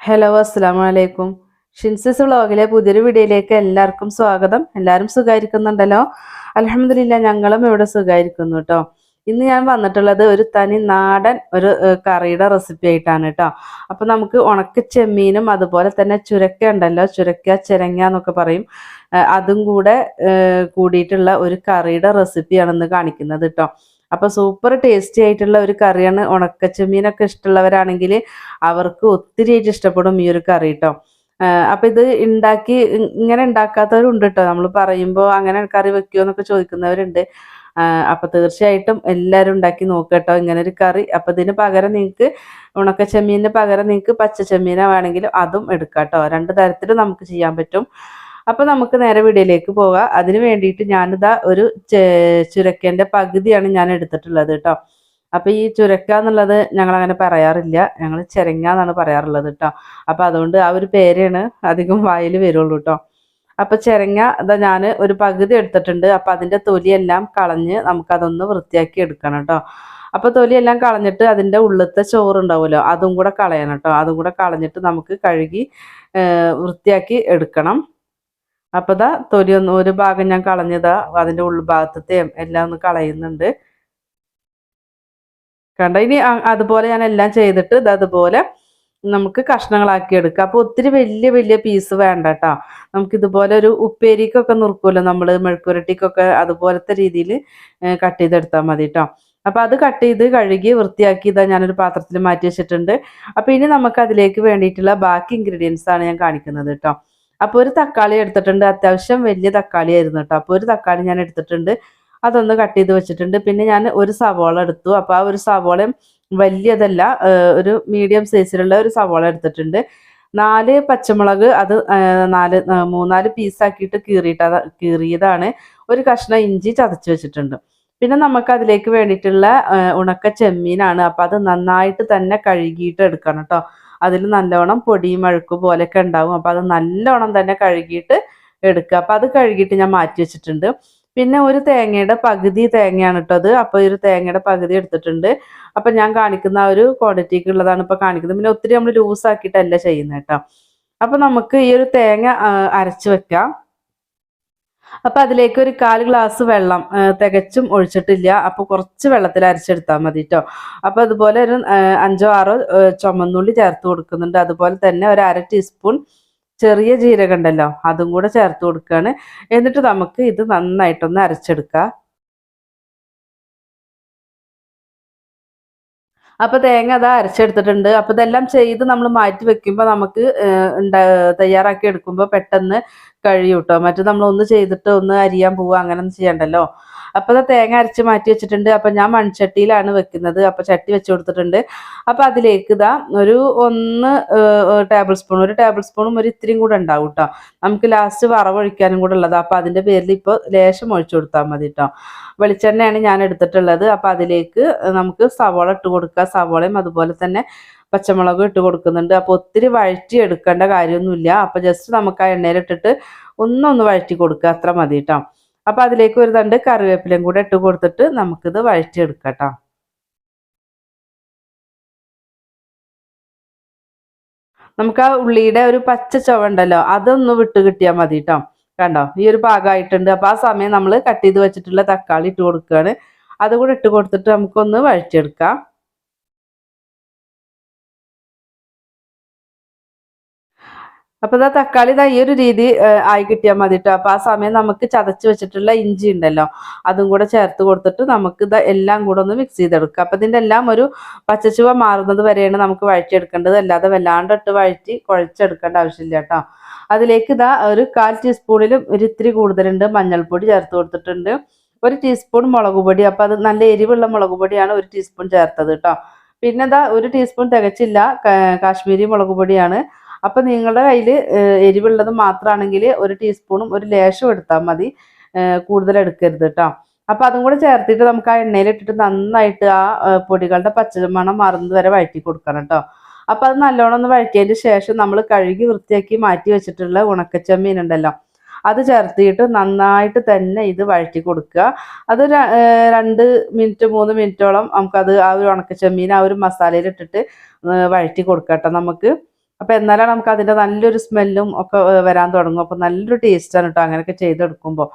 Hello അസ്സാം വലൈക്കും ഷിൻസിസ് വ്ളോഗിലെ പുതിയൊരു വീഡിയോയിലേക്ക് എല്ലാവർക്കും സ്വാഗതം. എല്ലാവരും സുഖമായിരിക്കുന്നുണ്ടല്ലോ? അലഹമില്ല ഞങ്ങളും ഇവിടെ സുഖമായിരിക്കുന്നു കേട്ടോ ഇന്ന് ഞാൻ വന്നിട്ടുള്ളത് ഒരു തനി നാടൻ ഒരു കറിയുടെ റെസിപ്പി ആയിട്ടാണ് കേട്ടോ അപ്പം നമുക്ക് ഉണക്ക ചെമ്മീനും അതുപോലെ തന്നെ ചുരക്ക ഉണ്ടല്ലോ. ചുരക്ക ചിരങ്ങ എന്നൊക്കെ പറയും. അതും കൂടെ കൂടിയിട്ടുള്ള ഒരു കറിയുടെ റെസിപ്പിയാണെന്ന് കാണിക്കുന്നത് കേട്ടോ അപ്പൊ സൂപ്പർ ടേസ്റ്റി ആയിട്ടുള്ള ഒരു കറിയാണ് ഉണക്കച്ചെമ്മീനൊക്കെ ഇഷ്ടമുള്ളവരാണെങ്കിൽ അവർക്ക് ഒത്തിരി ആയിട്ട് ഇഷ്ടപ്പെടും ഈ ഒരു കറി കേട്ടോ അപ്പൊ ഇത് ഉണ്ടാക്കി ഇങ്ങനെ ഉണ്ടാക്കാത്തവരുണ്ട് കേട്ടോ നമ്മൾ പറയുമ്പോൾ അങ്ങനെ കറി വെക്കുമോ എന്നൊക്കെ ചോദിക്കുന്നവരുണ്ട്. അപ്പൊ തീർച്ചയായിട്ടും എല്ലാവരും ഉണ്ടാക്കി നോക്കുക കേട്ടോ ഇങ്ങനെ ഒരു കറി. അപ്പൊ ഇതിന് പകരം നിങ്ങൾക്ക് ഉണക്ക ചെമ്മീനിന് പകരം നിങ്ങൾക്ക് പച്ച ചെമ്മീന വേണമെങ്കിലും അതും എടുക്കാം കേട്ടോ രണ്ട് തരത്തിലും നമുക്ക് ചെയ്യാൻ പറ്റും. അപ്പൊ നമുക്ക് നേരെ വീഡിയോയിലേക്ക് പോകാം. അതിന് വേണ്ടിയിട്ട് ഞാനിതാ ഒരു ചുരക്കന്റെ പകുതിയാണ് ഞാൻ എടുത്തിട്ടുള്ളത് കേട്ടോ അപ്പൊ ഈ ചുരക്ക എന്നുള്ളത് ഞങ്ങൾ അങ്ങനെ പറയാറില്ല. ഞങ്ങൾ ചിരങ്ങ എന്നാണ് പറയാറുള്ളത് കേട്ടോ അപ്പൊ അതുകൊണ്ട് ആ ഒരു പേരാണ് അധികം വായിൽ വരുള്ളൂ കേട്ടോ അപ്പൊ ചിരങ്ങ ഇതാ ഞാൻ ഒരു പകുതി എടുത്തിട്ടുണ്ട്. അപ്പൊ അതിന്റെ തൊലിയെല്ലാം കളഞ്ഞ് നമുക്കതൊന്ന് വൃത്തിയാക്കി എടുക്കണം കേട്ടോ അപ്പൊ തൊലിയെല്ലാം കളഞ്ഞിട്ട് അതിന്റെ ഉള്ളിലത്തെ ചോറുണ്ടാവുമല്ലോ അതും കൂടെ കളയണം കേട്ടോ അതും കൂടെ കളഞ്ഞിട്ട് നമുക്ക് കഴുകി വൃത്തിയാക്കി എടുക്കണം. അപ്പൊ ദാ തൊലി ഒന്ന് ഒരു ഭാഗം ഞാൻ കളഞ്ഞതാ അതിന്റെ ഉൾഭാഗത്തെയും എല്ലാം ഒന്ന് കളയുന്നുണ്ട്. കണ്ട? ഇനി അതുപോലെ ഞാൻ എല്ലാം ചെയ്തിട്ട് ഇത് അതുപോലെ നമുക്ക് കഷ്ണങ്ങളാക്കി എടുക്കാം. അപ്പൊ ഒത്തിരി വലിയ വലിയ പീസ് വേണ്ട കേട്ടോ നമുക്ക് ഇതുപോലെ ഒരു ഉപ്പേരിക്കൊക്കെ നുറുക്കുമല്ലോ നമ്മൾ മെഴുക്കുരട്ടിക്കൊക്കെ അതുപോലത്തെ രീതിയിൽ കട്ട് ചെയ്തെടുത്താൽ മതി കേട്ടോ അപ്പൊ അത് കട്ട് ചെയ്ത് കഴുകി വൃത്തിയാക്കി ഇതാ ഞാനൊരു പാത്രത്തിൽ മാറ്റി വെച്ചിട്ടുണ്ട്. അപ്പൊ ഇനി നമുക്ക് അതിലേക്ക് വേണ്ടിയിട്ടുള്ള ബാക്കി ഇൻഗ്രീഡിയൻസ് ആണ് ഞാൻ കാണിക്കുന്നത് കേട്ടോ. അപ്പൊ ഒരു തക്കാളി എടുത്തിട്ടുണ്ട്. അത്യാവശ്യം വലിയ തക്കാളി ആയിരുന്നു കേട്ടോ അപ്പൊ ഒരു തക്കാളി ഞാൻ എടുത്തിട്ടുണ്ട്. അതൊന്ന് കട്ട് ചെയ്ത് വെച്ചിട്ടുണ്ട്. പിന്നെ ഞാൻ ഒരു സവോള എടുത്തു. അപ്പൊ ആ ഒരു സവോളയും വലിയതല്ല ഒരു മീഡിയം സൈസിലുള്ള ഒരു സവോള എടുത്തിട്ടുണ്ട്. നാല് പച്ചമുളക് അത് നാല് മൂന്നാൽ പീസാക്കിയിട്ട് കീറിയിട്ട് കീറിയതാണ്. ഒരു കഷ്ണം ഇഞ്ചി ചതച്ച് വെച്ചിട്ടുണ്ട്. പിന്നെ നമുക്ക് അതിലേക്ക് വേണ്ടിയിട്ടുള്ള ഉണക്ക ചെമ്മീനാണ്. അപ്പൊ അത് നന്നായിട്ട് തന്നെ കഴുകിയിട്ട് എടുക്കണം കേട്ടോ അതിൽ നല്ലോണം പൊടിയും അഴുക്കും പോലെയൊക്കെ ഉണ്ടാവും. അപ്പോൾ അത് നല്ലോണം തന്നെ കഴുകിയിട്ട് എടുക്കുക. അപ്പോൾ അത് കഴുകിയിട്ട് ഞാൻ മാറ്റി വെച്ചിട്ടുണ്ട്. പിന്നെ ഒരു തേങ്ങയുടെ പകുതി തേങ്ങയാണ് ഇട്ടത് അപ്പോൾ ഒരു തേങ്ങയുടെ പകുതി എടുത്തിട്ടുണ്ട്. അപ്പം ഞാൻ കാണിക്കുന്ന ആ ഒരു ക്വാണ്ടിറ്റിക്ക് ഉള്ളതാണ് ഇപ്പോൾ കാണിക്കുന്നത്. പിന്നെ ഒത്തിരി നമ്മൾ ലൂസ് ആക്കിയിട്ടല്ല ചെയ്യുന്നത് കേട്ടോ. അപ്പം നമുക്ക് ഈ ഒരു തേങ്ങ അരച്ച് വെക്കാം. അപ്പൊ അതിലേക്ക് ഒരു കാൽ ഗ്ലാസ് വെള്ളം തികച്ചും ഒഴിച്ചിട്ടില്ല. അപ്പോൾ കുറച്ച് വെള്ളത്തിൽ അരച്ചെടുത്താൽ മതി കേട്ടോ അപ്പോൾ അതുപോലെ ഒരു അഞ്ചോ ആറോ ചുമന്നുള്ളി ചേർത്ത് കൊടുക്കുന്നുണ്ട്. അതുപോലെ തന്നെ ഒരു അര ടീസ്പൂൺ ചെറിയ ജീരകം ഉണ്ടല്ലോ അതും കൂടെ ചേർത്ത് കൊടുക്കുകയാണ് എന്നിട്ട് നമുക്ക് ഇത് നന്നായിട്ടൊന്ന് അരച്ചെടുക്കാം. അപ്പൊ തേങ്ങ അതാ അരച്ചെടുത്തിട്ടുണ്ട്. അപ്പൊ ഇതെല്ലാം ചെയ്ത് നമ്മൾ മാറ്റി വെക്കുമ്പോൾ നമുക്ക് തയ്യാറാക്കി എടുക്കുമ്പോൾ പെട്ടെന്ന് കഴിയും കേട്ടോ മറ്റു നമ്മളൊന്ന് ചെയ്തിട്ട് ഒന്ന് അരിയാൻ പോവുക അങ്ങനെ ഒന്നും ചെയ്യണ്ടല്ലോ? അപ്പൊ അത് തേങ്ങ അരച്ച് മാറ്റി വെച്ചിട്ടുണ്ട്. അപ്പൊ ഞാൻ മൺചട്ടിയിലാണ് വെക്കുന്നത്. അപ്പൊ ചട്ടി വെച്ച് കൊടുത്തിട്ടുണ്ട്. അപ്പൊ അതിലേക്ക് ഇതാ ഒരു ഒന്ന് ടേബിൾ സ്പൂൺ. ഒരു ടേബിൾ സ്പൂണും ഒരു ഇത്രയും കൂടെ ഉണ്ടാവും കേട്ടോ നമുക്ക് ലാസ്റ്റ് വറവൊഴിക്കാനും കൂടെ ഉള്ളത്. അപ്പൊ അതിന്റെ പേരിൽ ഇപ്പോൾ ലേശം ഒഴിച്ചു കൊടുത്താൽ മതി കേട്ടോ വെളിച്ചെണ്ണയാണ് ഞാൻ എടുത്തിട്ടുള്ളത്. അപ്പൊ അതിലേക്ക് നമുക്ക് സവോള ഇട്ട് കൊടുക്കുക. സവോളയും അതുപോലെ തന്നെ പച്ചമുളകും ഇട്ട് കൊടുക്കുന്നുണ്ട്. അപ്പോൾ ഒത്തിരി വഴറ്റി എടുക്കേണ്ട കാര്യമൊന്നുമില്ല. അപ്പോൾ ജസ്റ്റ് നമുക്ക് ആ എണ്ണയിലിട്ടിട്ട് ഒന്നൊന്ന് വഴറ്റി കൊടുക്കുക. അത്ര മതി കേട്ടോ അപ്പോൾ അതിലേക്ക് ഒരു തണ്ട് കറിവേപ്പിലയും കൂടെ ഇട്ട് കൊടുത്തിട്ട് നമുക്കിത് വഴറ്റി എടുക്കാം നമുക്ക് ആ ഉള്ളിയുടെ ഒരു പച്ച ചുവ ഉണ്ടല്ലോ അതൊന്ന് വിട്ട് കിട്ടിയാൽ മതി കേട്ടോ കണ്ടോ? ഈ ഒരു പാകമായിട്ടുണ്ട്. അപ്പോൾ ആ സമയം നമ്മൾ കട്ട് ചെയ്ത് വെച്ചിട്ടുള്ള തക്കാളി ഇട്ട് കൊടുക്കുകയാണ്. അതുകൂടെ ഇട്ട് കൊടുത്തിട്ട് നമുക്കൊന്ന് വഴറ്റിയെടുക്കാം. അപ്പൊ ഇതാ തക്കാളി ഇതാ ഈ ഒരു രീതി ആയി കിട്ടിയാൽ മതി കേട്ടോ അപ്പൊ ആ സമയം നമുക്ക് ചതച്ച് വെച്ചിട്ടുള്ള ഇഞ്ചി ഉണ്ടല്ലോ അതും കൂടെ ചേർത്ത് കൊടുത്തിട്ട് നമുക്ക് ഇത് എല്ലാം കൂടെ ഒന്ന് മിക്സ് ചെയ്തെടുക്കുക അപ്പൊ ഇതിന്റെ എല്ലാം ഒരു പച്ചച്ചുവ മാറുന്നത് വരെയാണ് നമുക്ക് വഴറ്റിയെടുക്കേണ്ടത്. അല്ലാതെ വല്ലാണ്ട് ഇട്ട് വഴറ്റി കുഴച്ചെടുക്കേണ്ട ആവശ്യമില്ല കേട്ടോ അതിലേക്ക് ഇതാ ഒരു കാൽ ടീസ്പൂണിലും ഒരു ഇത്തിരി കൂടുതലുണ്ട് മഞ്ഞൾപ്പൊടി ചേർത്ത് കൊടുത്തിട്ടുണ്ട്. ഒരു ടീസ്പൂൺ മുളക് പൊടി അപ്പൊ അത് നല്ല എരിവുള്ള മുളക് പൊടിയാണ് ഒരു ടീസ്പൂൺ ചേർത്തത് കേട്ടോ പിന്നെ ഇതാ ഒരു ടീസ്പൂൺ തികച്ചില്ല കാശ്മീരി മുളക് പൊടിയാണ്. അപ്പൊ നിങ്ങളുടെ കയ്യിൽ എരിവുള്ളത് മാത്രമാണെങ്കിൽ ഒരു ടീസ്പൂണും ഒരു ലേശം എടുത്താൽ മതി കൂടുതൽ എടുക്കരുത് കേട്ടോ അപ്പം അതും കൂടെ ചേർത്തിട്ട് നമുക്ക് ആ എണ്ണയിൽ ഇട്ടിട്ട് നന്നായിട്ട് ആ പൊടികളുടെ പച്ചമണം മറന്നു വരെ വഴറ്റി കൊടുക്കണം കേട്ടോ അപ്പം അത് നല്ലോണം ഒന്ന് വഴറ്റിയതിന് ശേഷം നമ്മൾ കഴുകി വൃത്തിയാക്കി മാറ്റി വെച്ചിട്ടുള്ള ഉണക്കച്ചമ്മീൻ ഉണ്ടല്ലോ അത് ചേർത്തിട്ട് നന്നായിട്ട് തന്നെ ഇത് വഴറ്റി കൊടുക്കുക. അത് രണ്ട് മിനിറ്റ് മൂന്ന് മിനിറ്റോളം നമുക്കത് ആ ഒരു ഉണക്കച്ചമ്മീൻ ആ ഒരു മസാലയിലിട്ടിട്ട് വഴറ്റി കൊടുക്കാം കേട്ടോ നമുക്ക്. അപ്പോൾ എന്നാലാണ് നമുക്ക് അതിന്റെ നല്ലൊരു സ്മെല്ലും ഒക്കെ വരാൻ തുടങ്ങും. അപ്പോൾ നല്ലൊരു ടേസ്റ്റാണ് കേട്ടോ അങ്ങനെയൊക്കെ ചെയ്തെടുക്കുമ്പോൾ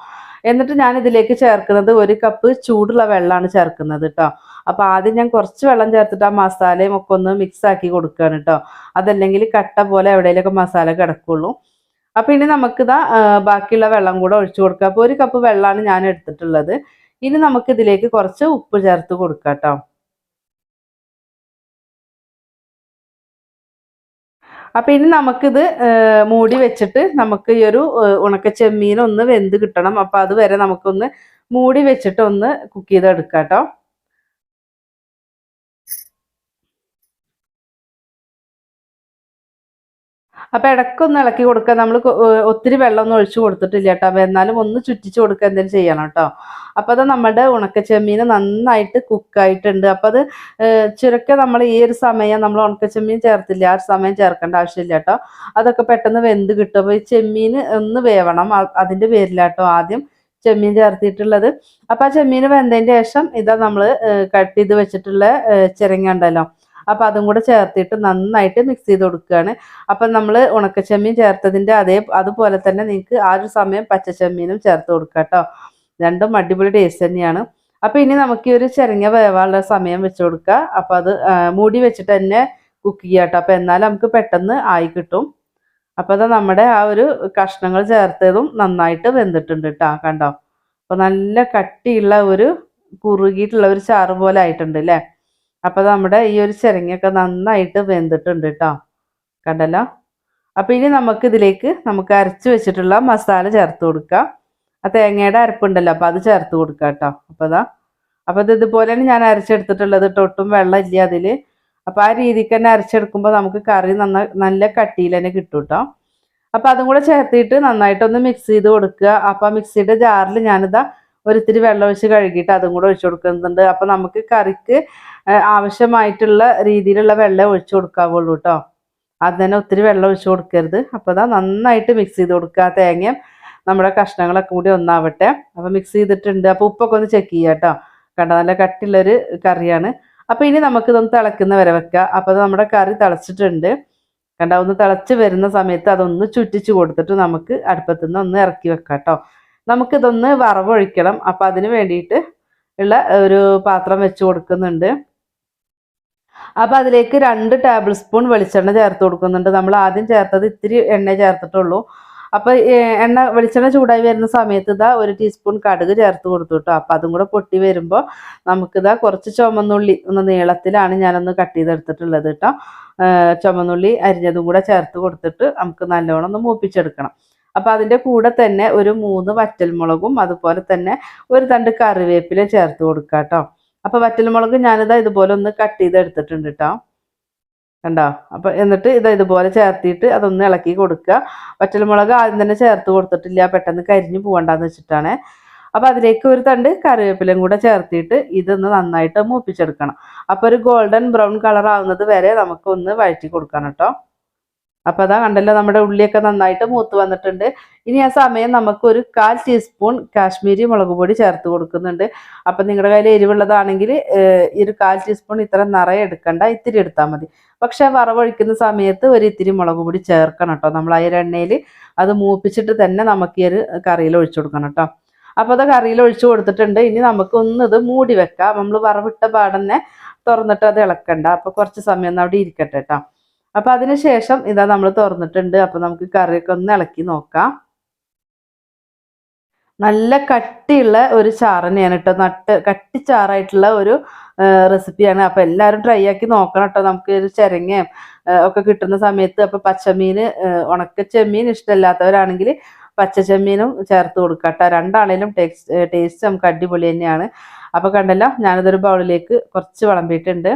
എന്നിട്ട് ഞാൻ ഇതിലേക്ക് ചേർക്കുന്നത് ഒരു കപ്പ് ചൂടുള്ള വെള്ളമാണ് ചേർക്കുന്നത് കേട്ടോ അപ്പോൾ ആദ്യം ഞാൻ കുറച്ച് വെള്ളം ചേർത്തിട്ട് ആ മസാലയും ഒക്കെ ഒന്ന് മിക്സ് ആക്കി കൊടുക്കുകയാണ് കേട്ടോ അതല്ലെങ്കിൽ കട്ട പോലെ എവിടെയെങ്കിലുമൊക്കെ മസാല കിടക്കുള്ളൂ. അപ്പോൾ ഇനി നമുക്കിതാ ബാക്കിയുള്ള വെള്ളം കൂടെ ഒഴിച്ചു കൊടുക്കുക അപ്പോൾ ഒരു കപ്പ് വെള്ളമാണ് ഞാൻ എടുത്തിട്ടുള്ളത്. ഇനി നമുക്ക് ഇതിലേക്ക് കുറച്ച് ഉപ്പ് ചേർത്ത് കൊടുക്കാം കേട്ടോ അപ്പൊ ഇനി നമുക്കിത് മൂടി വെച്ചിട്ട് നമുക്ക് ഈ ഒരു ഉണക്ക ചെമ്മീനൊന്ന് വെന്ത് കിട്ടണം. അപ്പൊ അതുവരെ നമുക്കൊന്ന് മൂടി വെച്ചിട്ട് ഒന്ന് കുക്ക് ചെയ്തെടുക്കാം കേട്ടോ. അപ്പൊ ഇടയ്ക്കൊന്ന് ഇളക്കി കൊടുക്കുക നമ്മൾ ഒത്തിരി വെള്ളമൊന്നും ഒഴിച്ചു കൊടുത്തിട്ടില്ല കേട്ടോ. അപ്പൊ എന്നാലും ഒന്ന് ചുറ്റിച്ച് കൊടുക്കുക എന്തെങ്കിലും ചെയ്യണം കേട്ടോ. അപ്പൊ അത് നമ്മുടെ ഉണക്ക ചെമ്മീൻ നന്നായിട്ട് കുക്കായിട്ടുണ്ട് അപ്പൊ അത് ചുരുക്ക നമ്മൾ ഈ ഒരു സമയം നമ്മൾ ഉണക്ക ചെമ്മീൻ ചേർത്തില്ല. ആ ഒരു സമയം ചേർക്കേണ്ട ആവശ്യമില്ല കേട്ടോ. അതൊക്കെ പെട്ടെന്ന് വെന്ത് കിട്ടും. അപ്പൊ ഈ ചെമ്മീൻ ഒന്ന് വേവണം. അതിന്റെ പേരില്ല കേട്ടോ ആദ്യം ചെമ്മീൻ ചേർത്തിട്ടുള്ളത്. അപ്പൊ ആ ചെമ്മീൻ വെന്തതിന്റെ ശേഷം ഇതാ നമ്മൾ കട്ട് ചെയ്ത് വെച്ചിട്ടുള്ള ചിരങ്ങ ഉണ്ടല്ലോ. അപ്പൊ അതും കൂടെ ചേർത്തിട്ട് നന്നായിട്ട് മിക്സ് ചെയ്ത് കൊടുക്കുകയാണ്. അപ്പം നമ്മൾ ഉണക്ക ചെമ്മീൻ ചേർത്തതിന്റെ അതേ അതുപോലെ തന്നെ നിങ്ങൾക്ക് ആ ഒരു സമയം പച്ച ചെമ്മീനും ചേർത്ത് കൊടുക്കുക കേട്ടോ. രണ്ടും അടിപൊളി ടേസ്റ്റ് തന്നെയാണ്. അപ്പം ഇനി നമുക്ക് ഈ ഒരു ചിരങ്ങ വേവാനുള്ള സമയം വെച്ച് കൊടുക്കുക അപ്പോൾ അത് മൂടി വെച്ചിട്ട് തന്നെ കുക്ക് ചെയ്യുക കേട്ടോ. അപ്പോൾ എന്നാലും നമുക്ക് പെട്ടെന്ന് ആയി കിട്ടും. അപ്പോൾ അത് നമ്മുടെ ആ ഒരു കഷ്ണങ്ങൾ ചേർത്തതും നന്നായിട്ട് വെന്തിട്ടുണ്ട് കേട്ടോ കണ്ടോ? അപ്പോൾ നല്ല കട്ടിയുള്ള ഒരു കുറുകിയിട്ടുള്ള ഒരു ചാറ് പോലെ ആയിട്ടുണ്ട് അല്ലേ? അപ്പൊ നമ്മുടെ ഈ ഒരു ചിരങ്ങയൊക്കെ നന്നായിട്ട് വെന്തിട്ടുണ്ട് കേട്ടോ കണ്ടല്ലോ? അപ്പോൾ ഇനി നമുക്ക് ഇതിലേക്ക് നമുക്ക് അരച്ച് വെച്ചിട്ടുള്ള മസാല ചേർത്ത് കൊടുക്കാം. ആ തേങ്ങയുടെ അരപ്പുണ്ടല്ലോ അപ്പോൾ അത് ചേർത്ത് കൊടുക്കാം കേട്ടോ അപ്പോൾ അതാ അപ്പോൾ ഇത് ഇതുപോലെയാണ് ഞാൻ അരച്ചെടുത്തിട്ടുള്ളത്. ഒട്ടും വെള്ളം ഇല്ല അതിൽ. അപ്പോൾ ആ രീതിക്ക് തന്നെ അരച്ചെടുക്കുമ്പോൾ നമുക്ക് കറി നന്ന നല്ല കട്ടിയിൽ തന്നെ കിട്ടും കേട്ടോ അപ്പോൾ അതും കൂടെ ചേർത്തിട്ട് നന്നായിട്ടൊന്ന് മിക്സ് ചെയ്ത് കൊടുക്കുക. അപ്പോൾ ആ മിക്സിയുടെ ജാറിൽ ഞാനിതാ ഒരിത്തിരി വെള്ളം ഒഴിച്ച് കഴുകിയിട്ട് അതും കൂടെ ഒഴിച്ചു കൊടുക്കുന്നുണ്ട്. അപ്പം നമുക്ക് കറിക്ക് ആവശ്യമായിട്ടുള്ള രീതിയിലുള്ള വെള്ളം ഒഴിച്ചു കൊടുക്കാവുള്ളൂ കേട്ടോ അത് തന്നെ ഒത്തിരി വെള്ളം ഒഴിച്ചു കൊടുക്കരുത്. അപ്പോൾ അതാ നന്നായിട്ട് മിക്സ് ചെയ്ത് കൊടുക്കുക. തേങ്ങയും നമ്മുടെ കഷ്ണങ്ങളൊക്കെ കൂടി ഒന്നാവട്ടെ. അപ്പോൾ മിക്സ് ചെയ്തിട്ടുണ്ട്. അപ്പോൾ ഉപ്പൊക്കെ ഒന്ന് ചെക്ക് ചെയ്യുക കേട്ടോ കണ്ടോ? നല്ല കട്ടിയുള്ളൊരു കറിയാണ്. അപ്പോൾ ഇനി നമുക്ക് ഇതൊന്ന് തിളക്കുന്ന വരെ വെക്കുക അപ്പോൾ നമ്മുടെ കറി തിളച്ചിട്ടുണ്ട്. കണ്ടോ? ഒന്ന് തിളച്ച് വരുന്ന സമയത്ത് അതൊന്ന് ചുറ്റിച്ച് കൊടുത്തിട്ട് നമുക്ക് അടുപ്പത്തുനിന്ന് ഒന്ന് ഇറക്കി വെക്കാം കേട്ടോ നമുക്കിതൊന്ന് വറവൊഴിക്കണം. അപ്പോൾ അതിന് വേണ്ടിയിട്ട് ഉള്ള ഒരു പാത്രം വെച്ച് കൊടുക്കുന്നുണ്ട്. അപ്പോൾ അതിലേക്ക് രണ്ട് ടേബിൾ സ്പൂൺ വെളിച്ചെണ്ണ ചേർത്ത് കൊടുക്കുന്നുണ്ട്. നമ്മൾ ആദ്യം ചേർത്തത് ഇത്തിരി എണ്ണ ചേർത്തിട്ടുള്ളൂ. അപ്പോൾ എണ്ണ വെളിച്ചെണ്ണ ചൂടായി വരുന്ന സമയത്ത് ഇതാ ഒരു ടീസ്പൂൺ കടുക് ചേർത്ത് കൊടുത്തു കേട്ടോ അപ്പോൾ അതും കൂടെ പൊട്ടി വരുമ്പോൾ നമുക്കിതാ കുറച്ച് ചുമന്നുള്ളി ഒന്ന് നീളത്തിലാണ് ഞാനൊന്ന് കട്ട് ചെയ്തെടുത്തിട്ടുള്ളത് കേട്ടോ ചുമന്നുള്ളി അരിഞ്ഞതും കൂടെ ചേർത്ത് കൊടുത്തിട്ട് നമുക്ക് നല്ലോണം ഒന്ന് മൂപ്പിച്ചെടുക്കണം. അപ്പോൾ അതിന്റെ കൂടെ തന്നെ ഒരു മൂന്ന് വറ്റൽമുളകും അതുപോലെ തന്നെ ഒരു തണ്ട് കറിവേപ്പില ചേർത്ത് കൊടുക്കുക കേട്ടോ അപ്പോൾ വറ്റൽമുളക് ഞാനിതാ ഇതുപോലെ ഒന്ന് കട്ട് ചെയ്ത് എടുത്തിട്ടുണ്ട് കേട്ടോ കണ്ടോ? അപ്പം എന്നിട്ട് ഇത് ഇതുപോലെ ചേർത്തിട്ട് അതൊന്ന് ഇളക്കി കൊടുക്കുക. വറ്റൽമുളക് ആദ്യം തന്നെ ചേർത്ത് കൊടുത്തിട്ടില്ല. പെട്ടെന്ന് കരിഞ്ഞു പോകണ്ടെന്ന് വെച്ചിട്ടാണ്. അപ്പോൾ അതിലേക്ക് ഒരു തണ്ട് കറിവേപ്പിലയും കൂടെ ചേർത്തിട്ട് ഇതൊന്ന് നന്നായിട്ട് മൂപ്പിച്ചെടുക്കണം. അപ്പോൾ ഒരു ഗോൾഡൻ ബ്രൗൺ കളർ ആവുന്നത് വരെ നമുക്കൊന്ന് വഴറ്റി കൊടുക്കണം കേട്ടോ അപ്പോൾ അതാ കണ്ടല്ലോ നമ്മുടെ ഉള്ളിയൊക്കെ നന്നായിട്ട് മൂത്ത് വന്നിട്ടുണ്ട്. ഇനി ആ സമയം നമുക്ക് ഒരു കാൽ ടീസ്പൂൺ കാശ്മീരി മുളക് പൊടി ചേർത്ത് കൊടുക്കുന്നുണ്ട്. അപ്പൊ നിങ്ങളുടെ കയ്യിൽ എരിവുള്ളതാണെങ്കിൽ ഈ ഒരു കാൽ ടീസ്പൂൺ ഇത്ര നിറയെ എടുക്കണ്ട ഇത്തിരി എടുത്താൽ മതി. പക്ഷെ വറവൊഴിക്കുന്ന സമയത്ത് ഒരു ഇത്തിരി മുളക് പൊടി ചേർക്കണം കേട്ടോ. നമ്മൾ ആ എണ്ണയിൽ അത് മൂപ്പിച്ചിട്ട് തന്നെ നമുക്ക് ഈ ഒരു കറിയിൽ ഒഴിച്ചു കൊടുക്കണം കേട്ടോ. അപ്പോൾ അത് കറിയിൽ ഒഴിച്ചു കൊടുത്തിട്ടുണ്ട്. ഇനി നമുക്ക് ഒന്ന് ഇത് മൂടി വെക്കാം. നമ്മൾ വറവിട്ട പാടന്നെ തുറന്നിട്ട് അത് ഇളക്കണ്ട. അപ്പോൾ കുറച്ച് സമയം അവിടെ ഇരിക്കട്ടെ കേട്ടോ. അപ്പോൾ അതിനുശേഷം ഇതാ നമ്മൾ തുറന്നിട്ടുണ്ട്. അപ്പോൾ നമുക്ക് കറിയൊക്കെ ഒന്ന് ഇളക്കി നോക്കാം. നല്ല കട്ടിയുള്ള ഒരു ചാറ് തന്നെയാണ് കേട്ടോ നട്ട് കട്ടി ചാറായിട്ടുള്ള ഒരു റെസിപ്പിയാണ്. അപ്പോൾ എല്ലാവരും ട്രൈ ആക്കി നോക്കണം കേട്ടോ നമുക്ക് ഒരു ചിരങ്ങയും ഒക്കെ കിട്ടുന്ന സമയത്ത്. അപ്പോൾ പച്ചമീൻ ഉണക്ക ചെമ്മീൻ ഇഷ്ടമല്ലാത്തവരാണെങ്കിൽ പച്ച ചെമ്മീനും ചേർത്ത് കൊടുക്കുക കേട്ടോ ടേസ്റ്റ് ടേസ്റ്റ് നമുക്ക് അടിപൊളി തന്നെയാണ്. അപ്പോൾ കണ്ടല്ലോ ഞാനിതൊരു ബൗളിലേക്ക് കുറച്ച് വിളമ്പിയിട്ടുണ്ട്.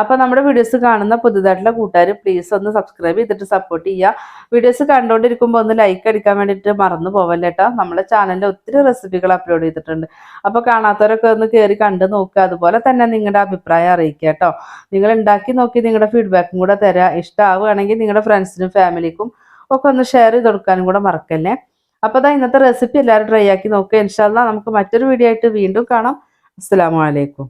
അപ്പോൾ നമ്മുടെ വീഡിയോസ് കാണുന്ന പുതുതായിട്ടുള്ള കൂട്ടുകാർ പ്ലീസ് ഒന്ന് സബ്സ്ക്രൈബ് ചെയ്തിട്ട് സപ്പോർട്ട് ചെയ്യുക. വീഡിയോസ് കണ്ടുകൊണ്ടിരിക്കുമ്പോൾ ഒന്ന് ലൈക്ക് അടിക്കാൻ വേണ്ടിയിട്ട് മറന്നു പോവല്ലേ കേട്ടോ നമ്മുടെ ചാനലിൽ ഒത്തിരി റെസിപ്പികൾ അപ്ലോഡ് ചെയ്തിട്ടുണ്ട്. അപ്പോൾ കാണാത്തവരൊക്കെ ഒന്ന് കയറി കണ്ടു നോക്കുക. അതുപോലെ തന്നെ നിങ്ങളുടെ അഭിപ്രായം അറിയിക്കുക കേട്ടോ നിങ്ങൾ ഉണ്ടാക്കി നോക്കി നിങ്ങളുടെ ഫീഡ്ബാക്കും കൂടെ തരാം. ഇഷ്ടമാവുകയാണെങ്കിൽ നിങ്ങളുടെ ഫ്രണ്ട്സിനും ഫാമിലിക്കും ഒക്കെ ഒന്ന് ഷെയർ ചെയ്ത് കൊടുക്കാനും കൂടെ മറക്കല്ലേ? അപ്പോൾ അതാ ഇന്നത്തെ റെസിപ്പി എല്ലാവരും ട്രൈ ആക്കി നോക്കുക ഇൻഷാല്ല നമുക്ക് മറ്റൊരു വീഡിയോ ആയിട്ട് വീണ്ടും കാണാം. അസ്സാം വലൈക്കും